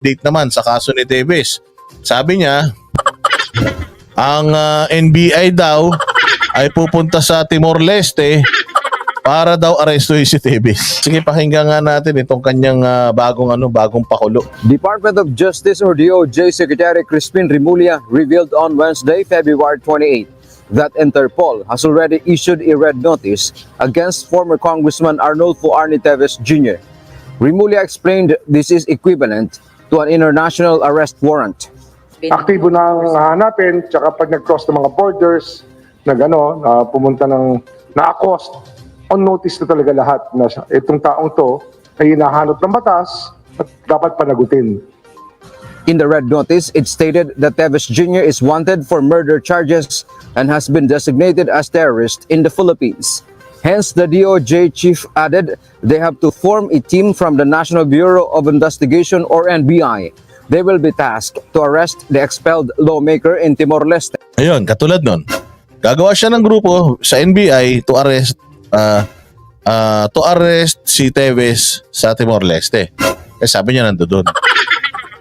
update naman sa kaso ni Davis. Sabi niya, ang ah, NBI daw ay pupunta sa Timor-Leste para daw arestuhin si Davis. Sige, pakinggan nga natin itong kanyang ah, bagong ano, bagong pakulo. Department of Justice or DOJ Secretary Crispin Rimulya revealed on Wednesday, February 28, that Interpol has already issued a red notice against former Congressman Arnulfo Arnie Teves Jr. Rimulya explained this is equivalent to an international arrest warrant. aktibo nang hanapin, tsaka pag nag-cross ng mga borders, nag ano, na pumunta ng na-accost, on notice na talaga lahat na itong taong to ay hinahanap ng batas at dapat panagutin. In the red notice, it stated that Teves Jr. is wanted for murder charges and has been designated as terrorist in the Philippines. Hence, the DOJ chief added they have to form a team from the National Bureau of Investigation or NBI. They will be tasked to arrest the expelled lawmaker in Timor-Leste. Ayun, katulad nun. Gagawa siya ng grupo sa NBI to arrest ah, ah, to arrest si Teves sa Timor-Leste. Eh sabi niya nandoon.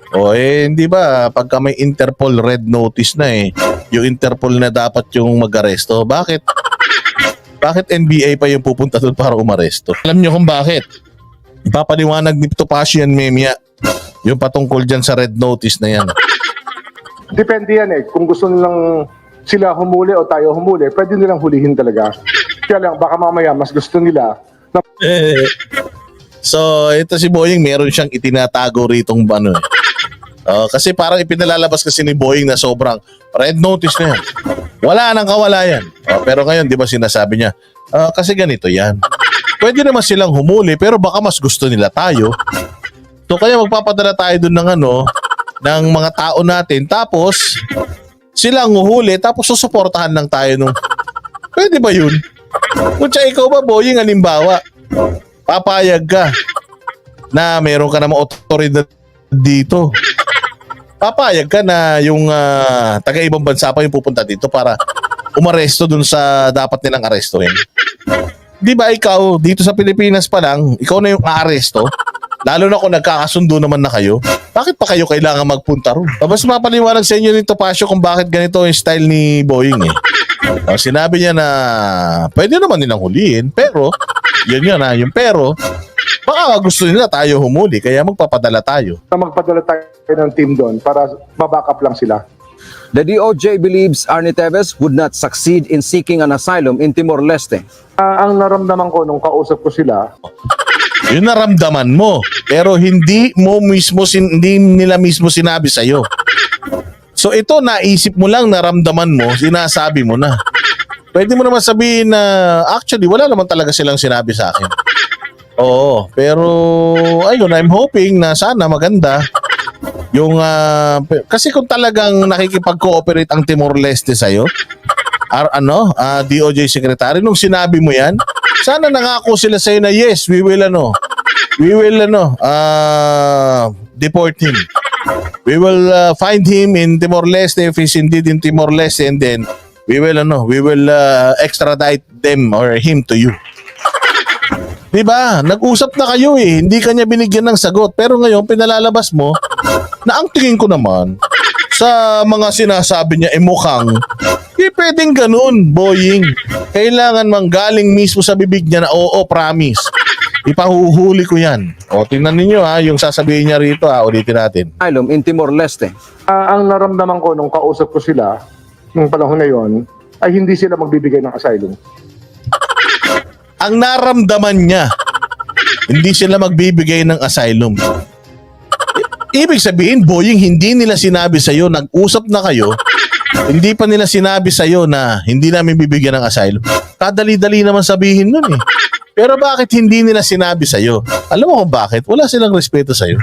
O eh, hindi ba, pagka may Interpol red notice na eh, yung Interpol na dapat yung mag-aresto, bakit? Bakit NBA pa yung pupunta doon para umaresto? Alam niyo kung bakit? Ipapaliwanag ni Topacio yan, Memia, yung patungkol dyan sa red notice na yan. Depende yan eh, kung gusto nilang sila humuli o tayo humuli, pwede nilang hulihin talaga. Kaya lang, baka mamaya mas gusto nila na so, ito si Boying, meron siyang itinatago ritong ano eh. Oh, kasi parang ipinalalabas kasi ni Boying na sobrang red notice na yan. Wala nang kawala yan. Oh, pero ngayon, di ba sinasabi niya, "Ah, kasi ganito yan. Pwede naman silang humuli, pero baka mas gusto nila tayo. So kaya magpapadala tayo dun ng ano, ng mga tao natin. Tapos, sila ang tapos susuportahan lang tayo nung... Pwede ba yun? Kung siya ikaw ba, Boying, halimbawa, papayag ka na meron ka namang otoridad dito. Papayag ka na yung ah, taga-ibang bansa pa yung pupunta dito para umaresto dun sa dapat nilang arestuhin. Di ba ikaw, dito sa Pilipinas pa lang, ikaw na yung aaresto? Lalo na kung nagkakasundo naman na kayo, bakit pa kayo kailangan magpunta ron? Tapos mapaliwanag sa inyo ni Topacio kung bakit ganito yung style ni Boeing eh. Oh, sinabi niya na pwede naman nilang huliin, pero yun yun ha, yung pero baka gusto nila tayo humuli kaya magpapadala tayo. na magpadala tayo ng team doon para mabackup lang sila. The DOJ believes Arnie Teves would not succeed in seeking an asylum in Timor-Leste. Ah, ang naramdaman ko nung kausap ko sila, Yun naramdaman mo, pero hindi mo mismo sin- hindi nila mismo sinabi sa So ito naisip mo lang, naramdaman mo, sinasabi mo na. Pwede mo naman sabihin na actually wala naman talaga silang sinabi sa akin. Oo, pero ayun, I'm hoping na sana maganda yung pe- kasi kung talagang nakikipag-cooperate ang Timor-Leste sa iyo, ano, ah, DOJ secretary nung sinabi mo 'yan, sana nangako sila sa na yes, we will ano, we will ano, ah, deport him. We will uh, find him in Timor-Leste if he's indeed in Timor-Leste and then we will ano, we will uh, extradite them or him to you. 'Di ba? Nag-usap na kayo eh. Hindi kanya binigyan ng sagot. Pero ngayon pinalalabas mo na ang tingin ko naman sa mga sinasabi niya eh mukhang hindi pwedeng ganun, boying. Kailangan manggaling mismo sa bibig niya na oo, promise. Ipahuhuli ko yan. O, tingnan ninyo ha, yung sasabihin niya rito ha, ulitin natin. Asylum in Timor-Leste. ah, ang naramdaman ko nung kausap ko sila, nung panahon na yon, ay hindi sila magbibigay ng asylum. Ang naramdaman niya, hindi sila magbibigay ng asylum. Ibig sabihin, Boying, hindi nila sinabi sa'yo, nag-usap na kayo, hindi pa nila sinabi sa'yo na hindi namin bibigyan ng asylum. Kadali-dali naman sabihin nun eh. Pero bakit hindi nila sinabi sa'yo? Alam mo kung bakit? Wala silang respeto sa'yo.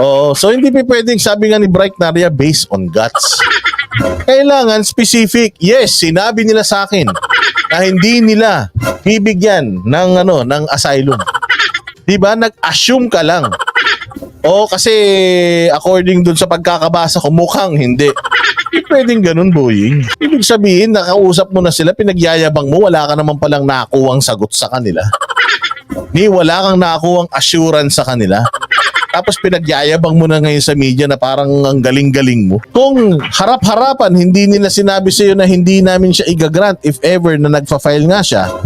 Oo, so hindi pa pwedeng sabi nga ni Bright Naria based on guts. Kailangan specific. Yes, sinabi nila sa akin na hindi nila bibigyan ng ano ng asylum. 'Di ba? Nag-assume ka lang. O kasi according dun sa pagkakabasa ko mukhang hindi. Hindi pwedeng ganun, boying. Ibig sabihin, nakausap mo na sila, pinagyayabang mo, wala ka naman palang nakuwang sagot sa kanila. Ni wala kang nakuwang assurance sa kanila. Tapos pinagyayabang mo na ngayon sa media na parang ang galing-galing mo. Kung harap-harapan, hindi nila sinabi sa'yo na hindi namin siya igagrant if ever na nagfa-file nga siya.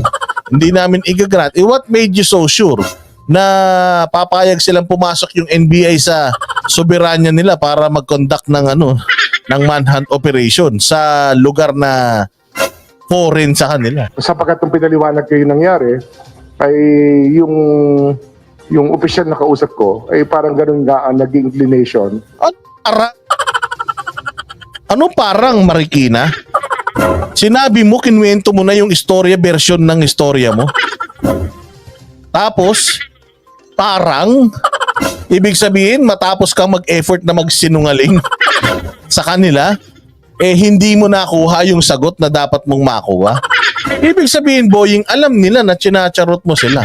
Hindi namin igagrant. Eh what made you so sure na papayag silang pumasok yung NBI sa soberanya nila para mag-conduct ng ano ng manhunt operation sa lugar na foreign sa kanila. sapagkat nung pinaliwanag kayo nangyari, ay yung yung opisyal na kausap ko, ay parang ganun nga ang naging inclination. Ano para? Ano parang Marikina? Sinabi mo, kinwento mo na yung istorya version ng istorya mo. Tapos, parang, ibig sabihin, matapos kang mag-effort na magsinungaling sa kanila, eh hindi mo nakuha yung sagot na dapat mong makuha. Ibig sabihin, Boying, alam nila na chinacharot mo sila.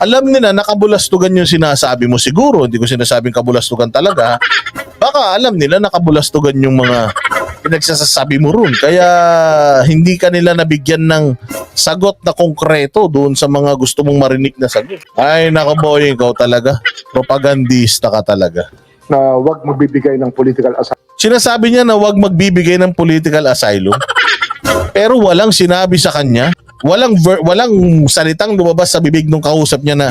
Alam nila na kabulastugan yung sinasabi mo siguro. Hindi ko sinasabing kabulastugan talaga. Baka alam nila na kabulastugan yung mga pinagsasasabi mo ron. Kaya hindi ka nila nabigyan ng sagot na konkreto doon sa mga gusto mong marinig na sagot. Ay, nako Boying, ikaw talaga. Propagandista ka talaga. Na wag magbibigay ng political asylum. Sinasabi niya na wag magbibigay ng political asylum. Pero walang sinabi sa kanya, walang ver- walang salitang lumabas sa bibig ng kausap niya na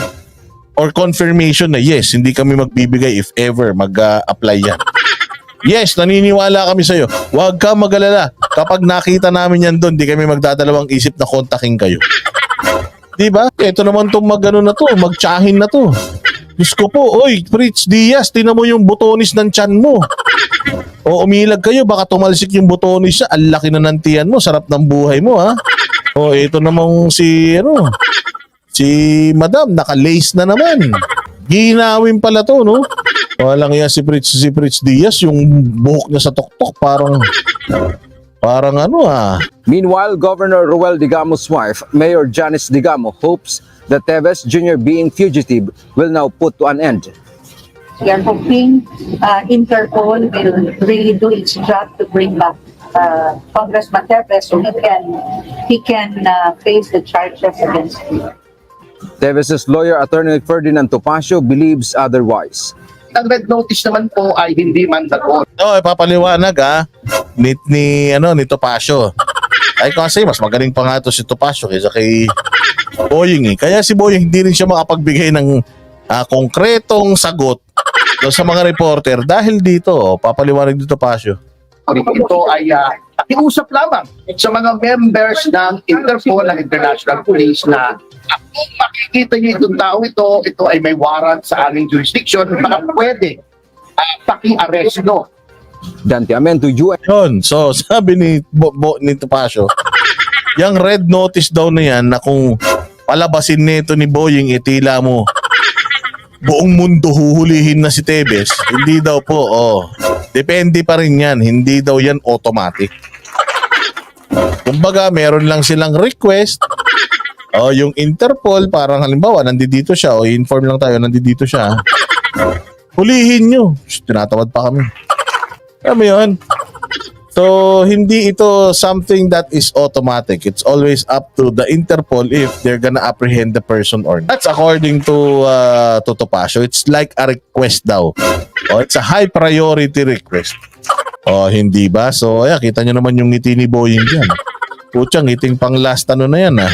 or confirmation na yes, hindi kami magbibigay if ever mag-apply yan. Yes, naniniwala kami sa'yo. Huwag ka magalala. Kapag nakita namin yan doon, di kami magdadalawang isip na kontakin kayo. Di ba? Ito naman tong magano na to, magtsahin na to. Diyos ko po, oy, Fritz Diaz, tinan mo yung butonis ng tiyan mo. O umilag kayo, baka tumalsik yung butonis siya. Ang laki na ng tiyan mo, sarap ng buhay mo ha. O ito namang si, ano, si Madam, naka-lace na naman. Ginawin pala to, no? Walang yan si Fritz, si Fritz Diaz, yung buhok niya sa tuktok, parang, parang ano ah. Meanwhile, Governor Ruel Digamo's wife, Mayor Janice Digamo, hopes that Teves Jr. being fugitive will now put to an end. We are hoping uh, Interpol will really do its job to bring back uh, Congressman Tevez so he can he can uh, face the charges against him. Teves's lawyer, Attorney Ferdinand Topacio, believes otherwise. ang red notice naman po ay hindi mandatory. Oh, ipapaliwanag ah. Ni, ni ano ni Topacio. Ay kasi mas magaling pa nga to si Topacio kaysa kay Boying eh. Kaya si Boying hindi rin siya makapagbigay ng ah, konkretong sagot doon sa mga reporter dahil dito, oh, papaliwanag dito Topacio. Ito ay uh, nakiusap lamang sa mga members ng Interpol, ng International Police na ah, kung makikita niyo itong tao ito, ito ay may warrant sa aming jurisdiction, baka pwede uh, paki-arrest no. Dante Amento, UN. Yun. So, sabi ni Bo, Bo, ni Topacio, yung red notice daw na yan na kung palabasin nito ni Boying itila mo buong mundo huhulihin na si Tebes. Hindi daw po, oh. Depende pa rin yan. Hindi daw yan automatic. Kumbaga, meron lang silang request. Oh, yung Interpol, parang halimbawa, nandito siya, o inform lang tayo, nandito siya. Hulihin nyo. Tinatawad pa kami. Alam mo yun? So, hindi ito something that is automatic. It's always up to the Interpol if they're gonna apprehend the person or not. That's according to uh, to Topacio. It's like a request daw. Oh, it's a high priority request. Oh, hindi ba? So, ayan, kita nyo naman yung ngiti ni Boying dyan. Putsang, ngiting pang last ano na yan ah.